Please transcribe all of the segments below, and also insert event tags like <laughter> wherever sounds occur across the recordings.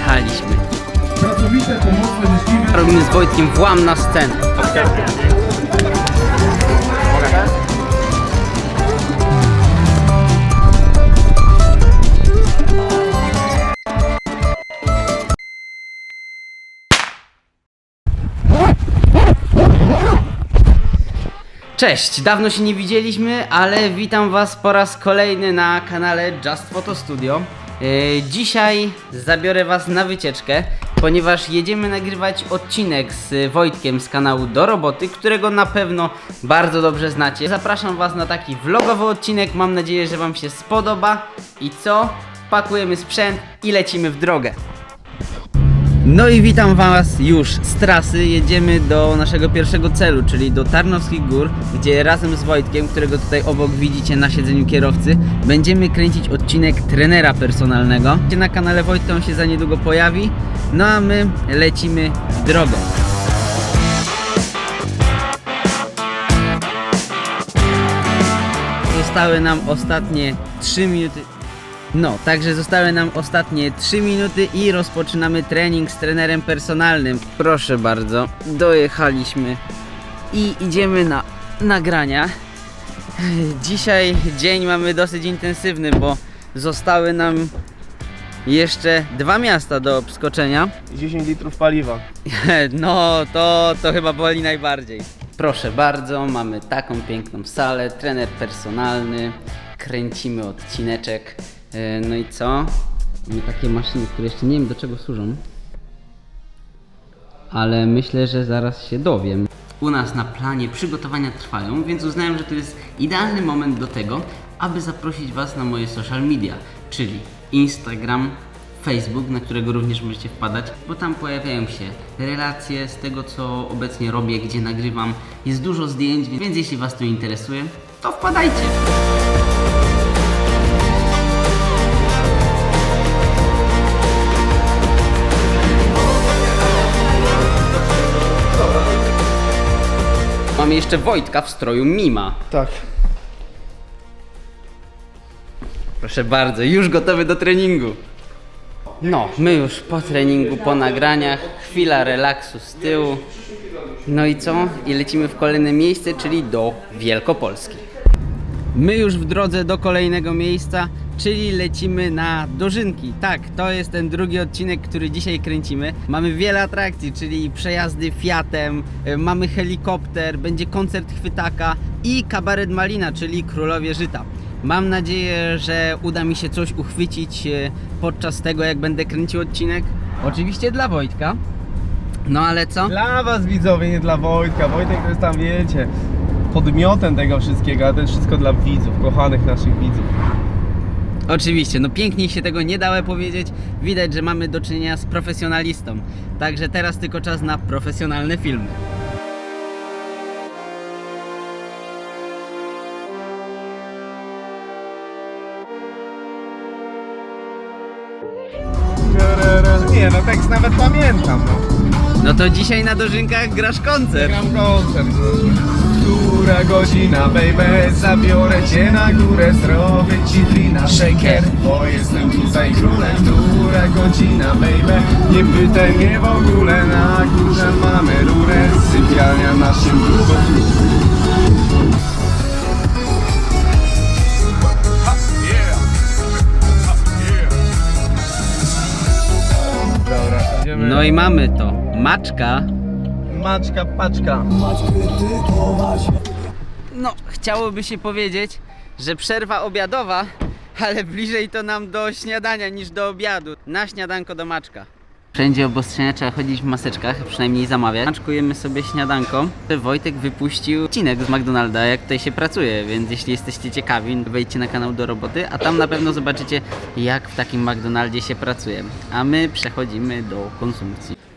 dojechaliśmy. Pracowite, pomocne, życzliwe. Robimy z Wojtkiem włam na scenę. Cześć, dawno się nie widzieliśmy, ale witam Was po raz kolejny na kanale Just Photo Studio. Yy, Dzisiaj zabiorę Was na wycieczkę, ponieważ jedziemy nagrywać odcinek z Wojtkiem z kanału Do Roboty, którego na pewno bardzo dobrze znacie. Zapraszam Was na taki vlogowy odcinek, mam nadzieję, że Wam się spodoba. I co? Pakujemy sprzęt i lecimy w drogę. No i witam Was już z trasy. Jedziemy do naszego pierwszego celu, czyli do Tarnowskich Gór, gdzie razem z Wojtkiem, którego tutaj obok widzicie na siedzeniu kierowcy, będziemy kręcić odcinek trenera personalnego. Na kanale Wojtka on się za niedługo pojawi. No a my lecimy w drogę. Zostały nam ostatnie 3 minuty. No, także zostały nam ostatnie 3 minuty i rozpoczynamy trening z trenerem personalnym. Proszę bardzo, dojechaliśmy i idziemy na nagrania. Dzisiaj dzień mamy dosyć intensywny, bo zostały nam jeszcze dwa miasta do obskoczenia. 10 litrów paliwa. <laughs> No, to, to chyba boli najbardziej. Proszę bardzo, mamy taką piękną salę, trener personalny, kręcimy odcineczek. E, No i co? Mamy takie maszyny, które jeszcze nie wiem do czego służą. Ale myślę, że zaraz się dowiem. U nas na planie przygotowania trwają, więc uznałem, że to jest idealny moment do tego, aby zaprosić Was na moje social media, czyli Instagram, Facebook, na którego również możecie wpadać, bo tam pojawiają się relacje z tego, co obecnie robię, gdzie nagrywam. Jest dużo zdjęć, więc jeśli Was to interesuje, to wpadajcie. Mamy jeszcze Wojtka w stroju Mima. Tak. Proszę bardzo, już gotowy do treningu. No, my już po treningu, po nagraniach, chwila relaksu z tyłu. No i co? I lecimy w kolejne miejsce, czyli do Wielkopolski. My już w drodze do kolejnego miejsca, czyli lecimy na Dożynki. Tak, to jest ten drugi odcinek, który dzisiaj kręcimy. Mamy wiele atrakcji, czyli przejazdy Fiatem, y, mamy helikopter, będzie koncert chwytaka i kabaret Malina, czyli Królowie Żyta. Mam nadzieję, że uda mi się coś uchwycić y, podczas tego, jak będę kręcił odcinek. Oczywiście dla Wojtka. No ale co? Dla was widzowie, nie dla Wojtka. Wojtek to jest tam, wiecie, podmiotem tego wszystkiego, a to jest wszystko dla widzów, kochanych naszych widzów. Oczywiście, no piękniej się tego nie dało powiedzieć. Widać, że mamy do czynienia z profesjonalistą. Także teraz tylko czas na profesjonalne filmy. Nie, no tekst nawet pamiętam, no. No to dzisiaj na dożynkach grasz koncert. Gram koncert. Która godzina, baby, zabiorę cię na górę, zrobię ci drina shaker, bo jestem tutaj królem. Która godzina, baby, nie pytaj mnie w ogóle, na górze mamy rurę, sypialnia naszym klubem. No i mamy to. Maczka. Maczka, paczka. No, chciałoby się powiedzieć, że przerwa obiadowa, ale bliżej to nam do śniadania niż do obiadu. Na śniadanko do maczka. Wszędzie obostrzenia trzeba chodzić w maseczkach, przynajmniej zamawiać. Maczkujemy sobie śniadanko. Wojtek wypuścił odcinek z McDonalda, jak tutaj się pracuje, więc jeśli jesteście ciekawi, wejdźcie na kanał do roboty, a tam na pewno zobaczycie, jak w takim McDonaldzie się pracuje. A my przechodzimy do konsumpcji.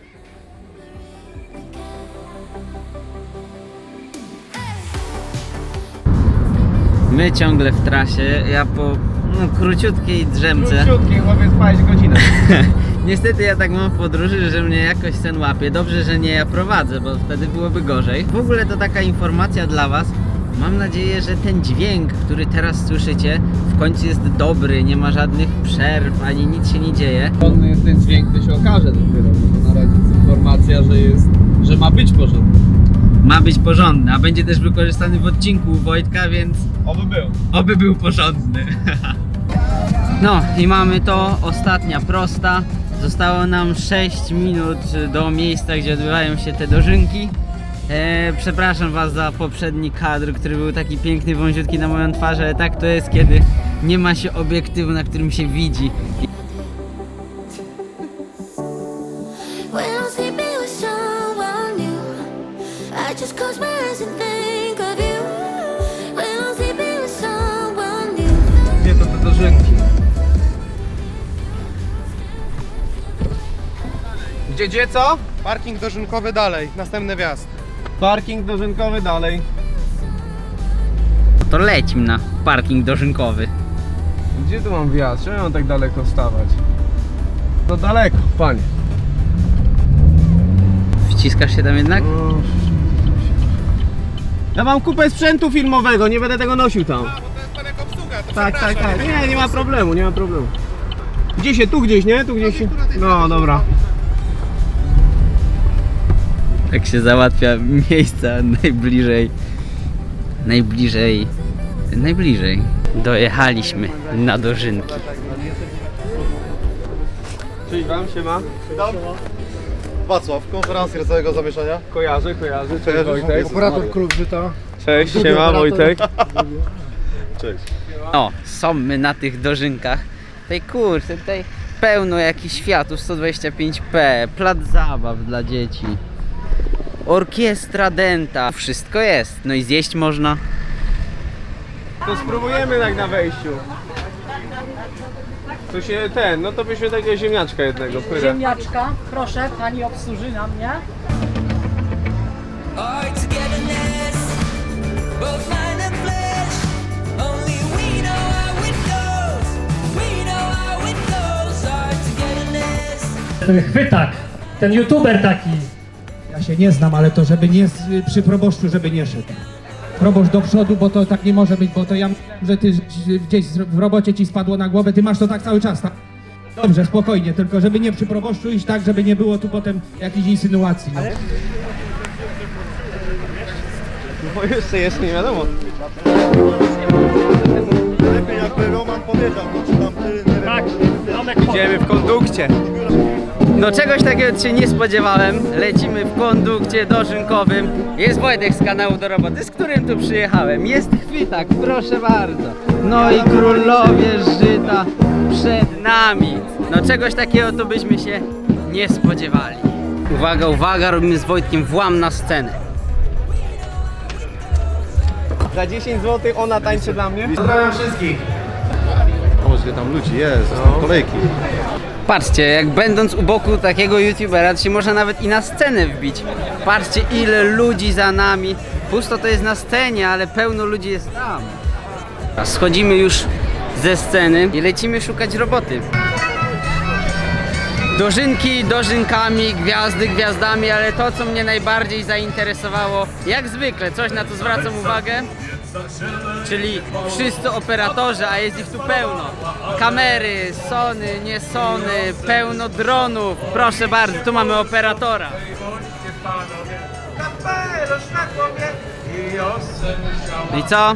My ciągle w trasie, ja po no, króciutkiej drzemce. Króciutki, chłopiec, spać godzinę. <laughs> Niestety ja tak mam w podróży, że mnie jakoś sen łapie. Dobrze, że nie ja prowadzę, bo wtedy byłoby gorzej. W ogóle to taka informacja dla Was. Mam nadzieję, że ten dźwięk, który teraz słyszycie, w końcu jest dobry, nie ma żadnych przerw, ani nic się nie dzieje. Porządny jest ten dźwięk, to się okaże dopiero, bo to na razie jest informacja, że jest, że ma być porządny. Ma być porządny, a będzie też wykorzystany w odcinku Wojtka, więc Oby był. oby był porządny. <laughs> No i mamy to, ostatnia prosta. Zostało nam 6 minut do miejsca, gdzie odbywają się te dożynki. E, przepraszam Was za poprzedni kadr, który był taki piękny, wąziutki na moją twarz, ale tak to jest, kiedy nie ma się obiektywu, na którym się widzi. Gdzie, gdzie co? Parking dożynkowy dalej, następny wjazd. Parking dożynkowy dalej. To lećmy na parking dożynkowy. Gdzie tu mam wjazd? Czemu mam tak daleko stawać? To daleko, panie. Wciskasz się tam jednak? Ja mam kupę sprzętu filmowego, nie będę tego nosił tam. Tak, tak, tak. Nie, nie ma problemu, nie ma problemu. Gdzie się? Tu gdzieś, nie? Tu gdzieś się... No, dobra. Tak się załatwia miejsca najbliżej. Najbliżej. Najbliżej. Dojechaliśmy na dożynki. Cześć wam, siema. Wacław, konferencjer całego zamieszania. Kojarzę, kojarzę. Cześć? Wojtek. Operator klub żyta. Cześć, siema Wojtek. <laughs> Cześć. O, są my na tych dożynkach. Tej kurczę, tutaj pełno jakichś światów 125p, plac zabaw dla dzieci. Orkiestra denta, wszystko jest. No i zjeść można. To spróbujemy tak na wejściu. To się ten, no to byśmy takiego ziemniaczka jednego, pyrę. Ziemniaczka, proszę, pani obsłuży na mnie. Our togetherness, both mind and flesh. Only we know how it goes. We know how it goes. Our togetherness. Ten chwytak, ten youtuber taki. Ja się nie znam, ale to żeby nie, przy proboszczu, żeby nie szedł. Proboszcz do przodu, bo to tak nie może być, bo to ja myślałem, że ty gdzieś w robocie ci spadło na głowę, ty masz to tak cały czas, tak? Dobrze, spokojnie, tylko żeby nie przy proboszczu iść tak, żeby nie było tu potem jakichś insynuacji. No. Bo jeszcze jest, nie wiadomo. Lepiej jakby Roman powiedział, to czy tam ty nie Tak, Idziemy w kondukcie. No czegoś takiego się nie spodziewałem. Lecimy w kondukcie dożynkowym. Jest Wojtek z kanału do roboty, z którym tu przyjechałem. Jest chwytak, proszę bardzo. No i królowie żyta przed nami. No czegoś takiego to byśmy się nie spodziewali. Uwaga, uwaga, robimy z Wojtkiem włam na scenę. Za 10 zł ona tańczy dla mnie. Pozdrawiam wszystkich. O, ile tam ludzi jest, no. kolejki. Patrzcie, jak będąc u boku takiego youtubera, to się można nawet i na scenę wbić. Patrzcie, ile ludzi za nami. Pusto to jest na scenie, ale pełno ludzi jest tam. Schodzimy już ze sceny i lecimy szukać roboty. Dożynki dożynkami, gwiazdy gwiazdami, ale to, co mnie najbardziej zainteresowało, jak zwykle, coś na co zwracam uwagę, czyli wszyscy operatorzy, a jest ich tu pełno. Kamery, Sony, nie Sony, pełno dronów. Proszę bardzo, tu mamy operatora. No i co?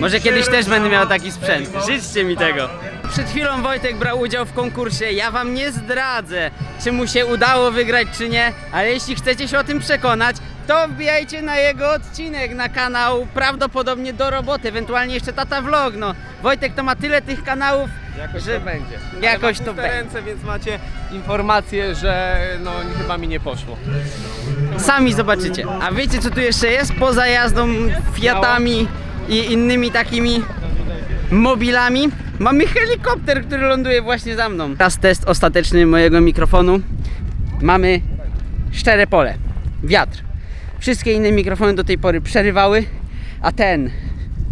Może kiedyś też będę miał taki sprzęt. Życzcie mi tego. Przed chwilą Wojtek brał udział w konkursie. Ja wam nie zdradzę, czy mu się udało wygrać, czy nie, ale jeśli chcecie się o tym przekonać, to wbijajcie na jego odcinek na kanał prawdopodobnie do roboty, ewentualnie jeszcze tata vlog. No, Wojtek to ma tyle tych kanałów, Jakoś że to będzie. Jakoś to puste będzie. ręce, więc macie informację, że no chyba mi nie poszło. Sami zobaczycie. A wiecie co tu jeszcze jest? Poza jazdą Fiatami i innymi takimi mobilami mamy helikopter, który ląduje właśnie za mną. Teraz test ostateczny mojego mikrofonu. Mamy szczere pole, wiatr. Wszystkie inne mikrofony do tej pory przerywały, a ten,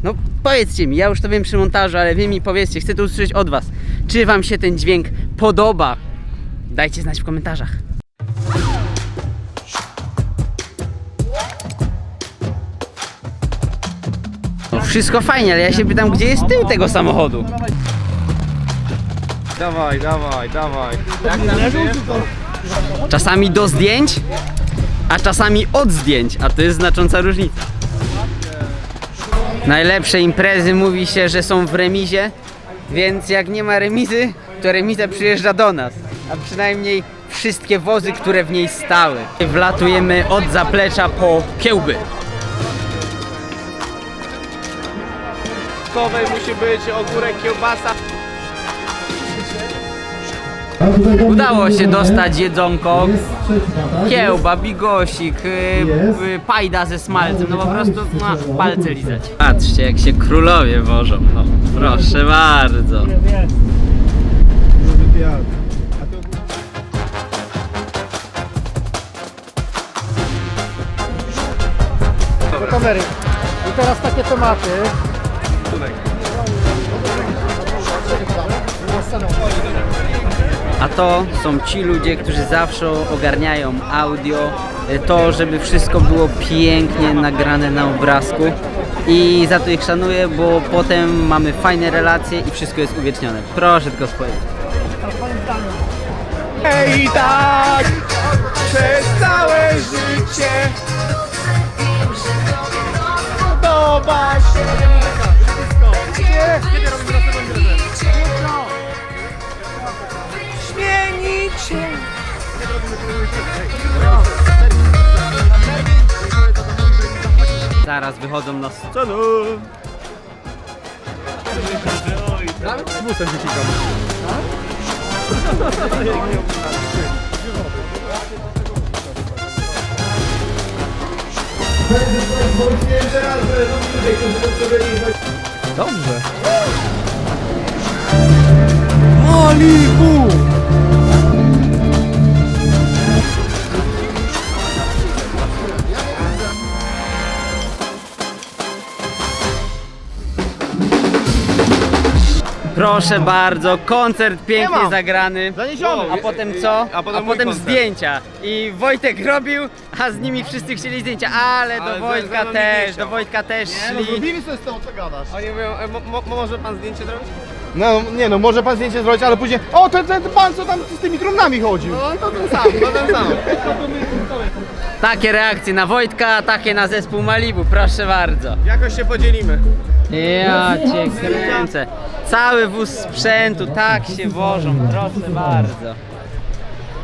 no powiedzcie mi, ja już to wiem przy montażu, ale wy mi powiedzcie, chcę to usłyszeć od was. Czy wam się ten dźwięk podoba? Dajcie znać w komentarzach. wszystko fajnie, ale ja się pytam, gdzie jest tył tego samochodu? Dawaj, dawaj, dawaj. Czasami do zdjęć, a czasami od zdjęć, a to jest znacząca różnica. Najlepsze imprezy mówi się, że są w remizie, więc jak nie ma remizy, to remiza przyjeżdża do nas, a przynajmniej wszystkie wozy, które w niej stały. Wlatujemy od zaplecza po kiełby. Musi być ogórek, kiełbasa. Udało się dostać jedzonko, kiełba, bigosik, y, y, pajda ze smalcem, no po prostu no, palce lizać. Patrzcie jak się królowie wożą, no proszę bardzo. Kamery. I teraz takie tematy. A to są ci ludzie, którzy zawsze ogarniają audio, y, to żeby wszystko było pięknie nagrane na obrazku i za to ich szanuję, bo potem mamy fajne relacje i wszystko jest uwiecznione. Proszę tylko spojrzeć. I tak przez całe życie Podoba się Śmienić Zaraz wychodzą na scenę. Dobrze. Malibu Proszę bardzo, koncert pięknie zagrany. Zaniesiony. A potem co? A potem mój koncert. zdjęcia. I Wojtek robił, a z nimi wszyscy chcieli zdjęcia. Ale, Ale do ze- Wojtka ze mną nikt nie też, chciał. do Wojtka też szli. sobie z tą, co gadasz? Oni mówią, e, mo, mo, może pan zdjęcie zrobić? No, nie no, może pan zdjęcie zrobić, ale później... O, ten, ten pan, co tam z tymi trumnami chodził. No to ten sam, to ten sam. Takie reakcje na Wojtka, takie na zespół Malibu, proszę bardzo. Jakoś się podzielimy. Ja cię kręcę. Cały wóz sprzętu, tak się wożą, proszę bardzo.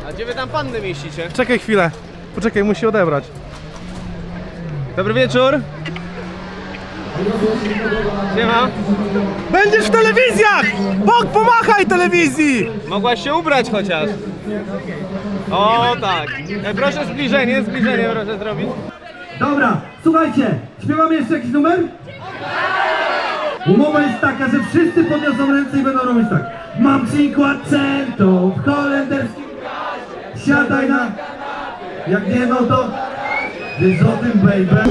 A gdzie wy tam panny mieścicie? Czekaj chwilę. Poczekaj, musi odebrać. Dobry wieczór. Siema. Będziesz w telewizjach! Bóg pomachaj telewizji! Mogłaś się ubrać chociaż. O tak. E, proszę zbliżenie, zbliżenie proszę zrobić. Dobra, słuchajcie, śpiewamy jeszcze jakiś numer? Umowa jest taka, że wszyscy podniosą ręce i będą robić tak. Mam przykład cento w holenderskim Siadaj na... Jak nie, no to... Wiesz o tym, baby.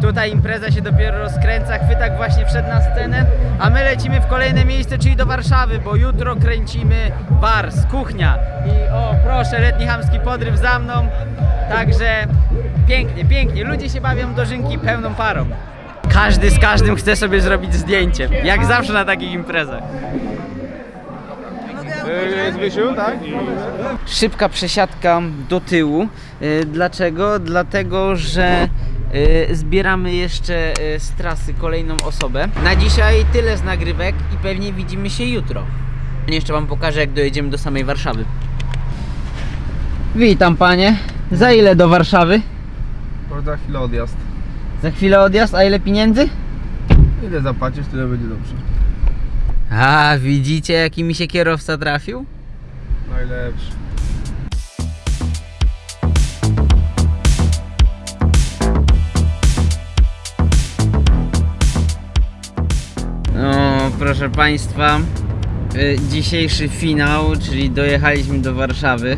Tutaj impreza się dopiero rozkręca, chwytak właśnie wszedł na scenę, a my lecimy w kolejne miejsce, czyli do Warszawy, bo jutro kręcimy Wars, kuchnia. I o, proszę, letni chamski podryw za mną. Także pięknie, pięknie. Ludzie się bawią dożynki pełną parą. Każdy z każdym chce sobie zrobić zdjęcie, jak zawsze na takich imprezach. Zbysiu, tak? Szybka przesiadka do tyłu. Y, Dlaczego? Dlatego, że y, zbieramy jeszcze y, z trasy kolejną osobę. Na dzisiaj tyle z nagrywek i pewnie widzimy się jutro. Jeszcze wam pokażę, jak dojedziemy do samej Warszawy. Witam panie. Za ile do Warszawy? Za chwilę odjazd. Za chwilę odjazd, a ile pieniędzy? Ile zapłacisz, tyle będzie dobrze. A, widzicie jaki mi się kierowca trafił? Najlepszy. No, proszę Państwa, y, dzisiejszy finał, czyli dojechaliśmy do Warszawy.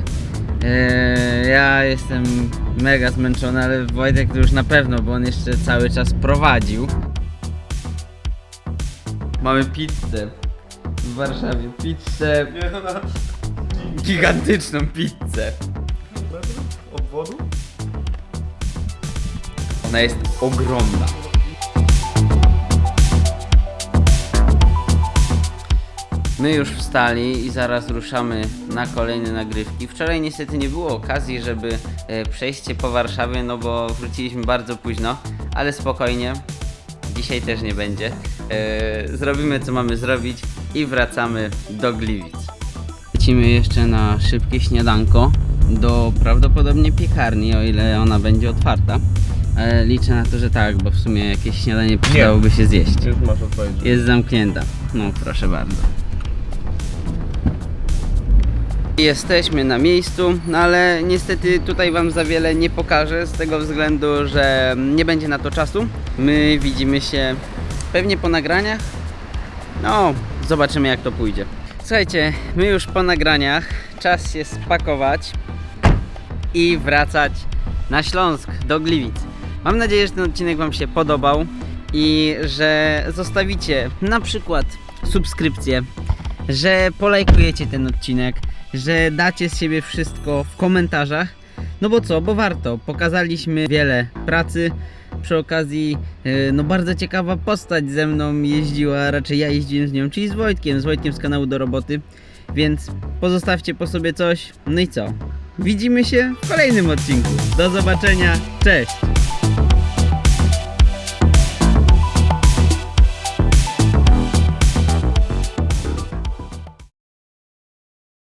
E, Ja jestem mega zmęczony, ale Wojtek to już na pewno, bo on jeszcze cały czas prowadził. Mamy pizzę w Warszawie. Pizzę. Gigantyczną pizzę. Obwodu? Ona jest ogromna. My już wstali i zaraz ruszamy na kolejne nagrywki. Wczoraj niestety nie było okazji, żeby e, przejść się po Warszawie, no bo wróciliśmy bardzo późno, ale spokojnie. Dzisiaj też nie będzie. E, zrobimy co mamy zrobić i wracamy do Gliwic. Lecimy jeszcze na szybkie śniadanko do prawdopodobnie piekarni, o ile ona będzie otwarta. Ale liczę na to, że tak, bo w sumie jakieś śniadanie przydałoby się zjeść. Już masz odpowiedź. Jest zamknięta. No, proszę bardzo. Jesteśmy na miejscu, no ale niestety tutaj Wam za wiele nie pokażę z tego względu, że nie będzie na to czasu. My widzimy się pewnie po nagraniach. No, zobaczymy jak to pójdzie. Słuchajcie, my już po nagraniach. Czas się spakować i wracać na Śląsk, do Gliwic. Mam nadzieję, że ten odcinek Wam się podobał i że zostawicie na przykład subskrypcję, że polajkujecie ten odcinek, że dacie z siebie wszystko w komentarzach. No bo co, bo warto. Pokazaliśmy wiele pracy. Przy okazji, yy, no bardzo ciekawa postać ze mną jeździła, raczej ja jeździłem z nią, czyli z Wojtkiem, z Wojtkiem z kanału do roboty. Więc pozostawcie po sobie coś. No i co? Widzimy się w kolejnym odcinku. Do zobaczenia. Cześć!